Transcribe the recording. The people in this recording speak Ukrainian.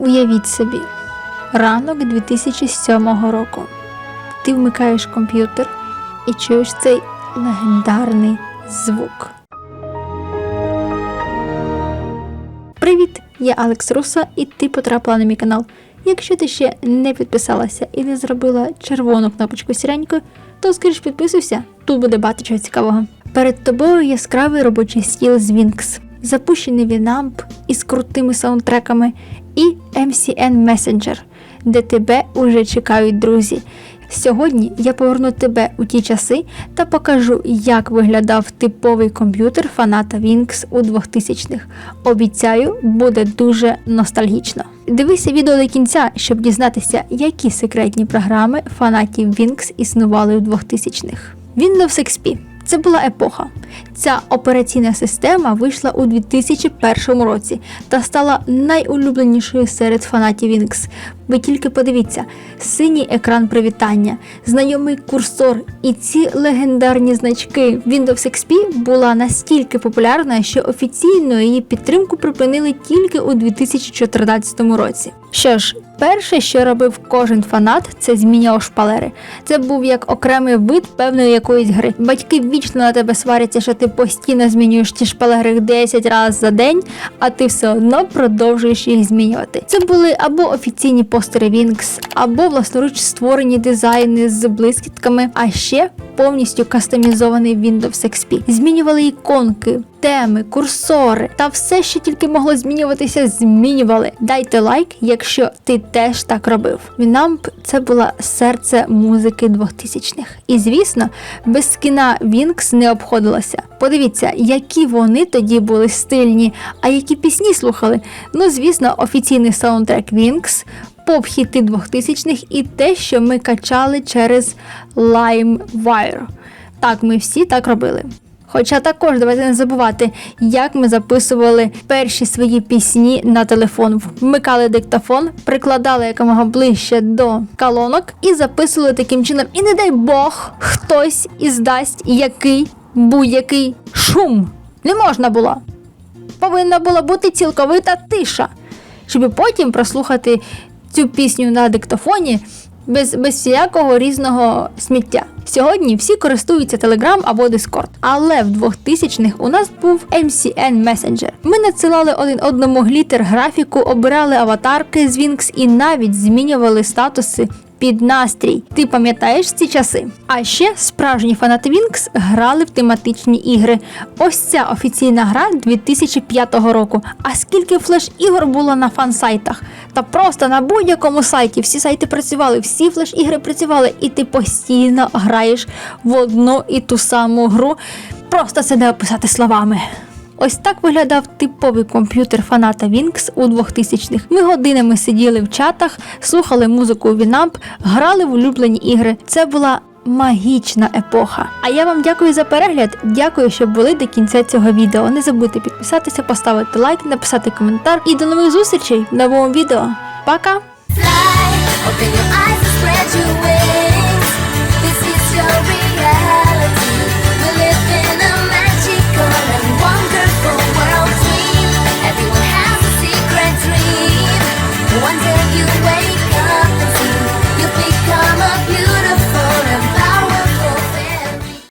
Уявіть собі, ранок 2007 року. Ти вмикаєш комп'ютер і чуєш цей легендарний звук. Привіт! Я Алекс Руса, і ти потрапила на мій канал. Якщо ти ще не підписалася і не зробила червону кнопочку сіренькою, то скоріш підписуйся, тут буде багато чого цікавого. Перед тобою яскравий робочий стіл з Winx, запущений Winamp із крутими саундтреками і MCN Messenger, де тебе уже чекають друзі. Сьогодні я поверну тебе у ті часи та покажу, як виглядав типовий комп'ютер фаната Winx у 2000-х. Обіцяю, буде дуже ностальгічно. Дивися відео до кінця, щоб дізнатися, які секретні програми фанатів Winx існували у 2000-х. Windows XP – це була епоха. Ця операційна система вийшла у 2001 році та стала найулюбленішою серед фанатів Winx. Ви тільки подивіться: синій екран привітання, знайомий курсор і ці легендарні значки. Windows XP була настільки популярна, що офіційно її підтримку припинили тільки у 2014 році. Що ж, перше, що робив кожен фанат, це змінював шпалери. Це був як окремий вид певної якоїсь гри. Батьки вічно на тебе сваряться, що ти постійно змінюєш ті шпалери 10 разів за день, а ти все одно продовжуєш їх змінювати. Це були або офіційні постери Вінкс, або власноруч створені дизайни з блискітками, а ще повністю кастомізований Windows XP. Змінювали іконки, теми, курсори та все, що тільки могло змінюватися, змінювали. Дайте лайк, якщо ти теж так робив. Winamp – це була серце музики 2000-х. І звісно, без скіна Winx не обходилося. Подивіться, які вони тоді були стильні, а які пісні слухали. Ну, звісно, офіційний саундтрек Winx, поп-хіти 2000-х і те, що ми качали через LimeWire. Так, ми всі так робили. Хоча також давайте не забувати, як ми записували перші свої пісні на телефон. Вмикали диктофон, прикладали якомога ближче до колонок і записували таким чином. І не дай Бог, хтось іздасть який будь-який шум. Не можна було. Повинна була бути цілковита тиша, щоб потім прослухати цю пісню на диктофоні без, без всякого різного сміття. Сьогодні всі користуються Telegram або Discord, але в 2000-х у нас був MCN Messenger. Ми надсилали один одному глітер графіку, обирали аватарки з Winx і навіть змінювали статуси під настрій. Ти пам'ятаєш ці часи? А ще справжні фанати Winx грали в тематичні ігри. Ось ця офіційна гра 2005 року. А скільки флеш-ігор було на фан-сайтах? Та просто на будь-якому сайті всі сайти працювали, всі флеш-ігри працювали, і ти постійно граєш в одну і ту саму гру. Просто це не описати словами. Ось так виглядав типовий комп'ютер фаната Winx у 2000-х. Ми годинами сиділи в чатах, слухали музику Winamp, грали в улюблені ігри. Це була магічна епоха. А я вам дякую за перегляд. Дякую, що були до кінця цього відео. Не забудьте підписатися, поставити лайк, написати коментар. І до нових зустрічей в новому відео. Пока!